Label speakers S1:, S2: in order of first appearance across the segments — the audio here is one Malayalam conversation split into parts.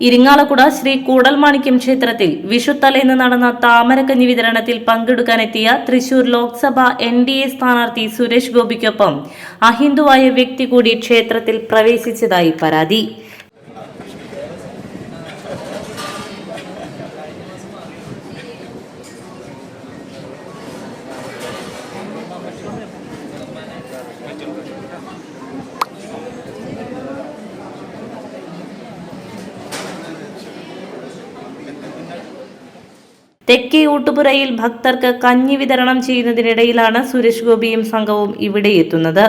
S1: ഇരിങ്ങാലക്കുട ശ്രീ കൂടൽമാണിക്യം ക്ഷേത്രത്തിൽ വിഷുത്തലേന്ന് നടന്ന താമരക്കഞ്ഞി വിതരണത്തിൽ പങ്കെടുക്കാനെത്തിയ Thrissur Lok Sabha N D A സ്ഥാനാർത്ഥി സുരേഷ് ഗോപിക്കൊപ്പം അഹിന്ദുവായ വ്യക്തി കൂടി ക്ഷേത്രത്തിൽ പ്രവേശിച്ചതായി പരാതി. തെക്കേ ഊട്ടുപുരയിൽ ഭക്തർക്ക് കഞ്ഞി വിതരണം ചെയ്യുന്നതിനിടയിലാണ് സുരേഷ് ഗോപിയും സംഘവും ഇവിടെ എത്തുന്നത്.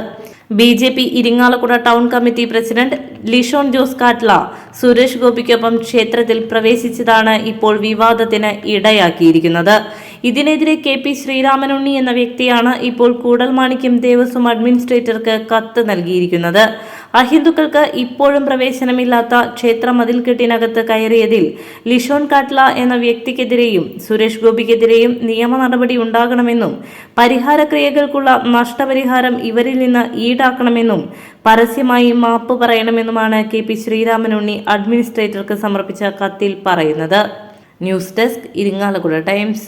S1: B J P Irinjalakuda town committee president Lishon Jose Kattla Suresh ഗോപിക്കൊപ്പം ക്ഷേത്രത്തിൽ പ്രവേശിച്ചതാണ് ഇപ്പോൾ വിവാദത്തിന് ഇടയാക്കിയിരിക്കുന്നത്. ഇതിനെതിരെ കെ പി ശ്രീരാമനുണ്ണി എന്ന വ്യക്തിയാണ് ഇപ്പോൾ കൂടൽമാണിക്യം ദേവസ്വം അഡ്മിനിസ്ട്രേറ്റർക്ക് കത്ത് നൽകിയിരിക്കുന്നത്. അഹിന്ദുക്കൾക്ക് ഇപ്പോഴും പ്രവേശനമില്ലാത്ത ക്ഷേത്ര മതിൽക്കെട്ടിനകത്ത് കയറിയതിൽ ലിഷോൺ കാട്ട്ല എന്ന വ്യക്തിക്കെതിരെയും സുരേഷ് ഗോപിക്കെതിരെയും നിയമ നടപടി ഉണ്ടാകണമെന്നും പരിഹാരക്രിയകൾക്കുള്ള നഷ്ടപരിഹാരം ഇവരിൽ നിന്ന് ഈടാക്കണമെന്നും പരസ്യമായി മാപ്പ് പറയണമെന്നുമാണ് കെ പി ശ്രീരാമനുണ്ണി അഡ്മിനിസ്ട്രേറ്റർക്ക് സമർപ്പിച്ച കത്തിൽ പറയുന്നത്. News desk Irinjalakuda Times.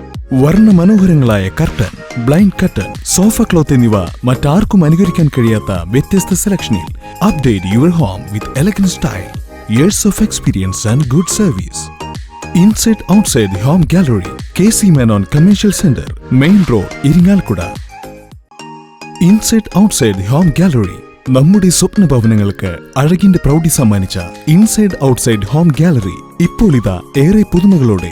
S2: വർണ മനോഹരങ്ങളായ curtain blind curtain sofa cloth എന്നിവ മറ്റാർക്കും അനുകരിക്കാൻ കഴിയാത്ത വ്യത്യസ്ത സെലക്ഷനിൽ update your home with elegant style years of experience and good service inside outside home gallery K C Menon commercial centre main road Irinjalakuda inside outside home gallery നമ്മുടെ സ്വപ്ന ഭവനങ്ങൾക്ക് അഴകിന്റെ പ്രൗഢി സമ്മാനിച്ച ഇൻസൈഡ് ഔട്ട്സൈഡ് ഹോം ഗാലറി ഇപ്പോൾ ഇതാ ഏറെ പുതുമകളോടെ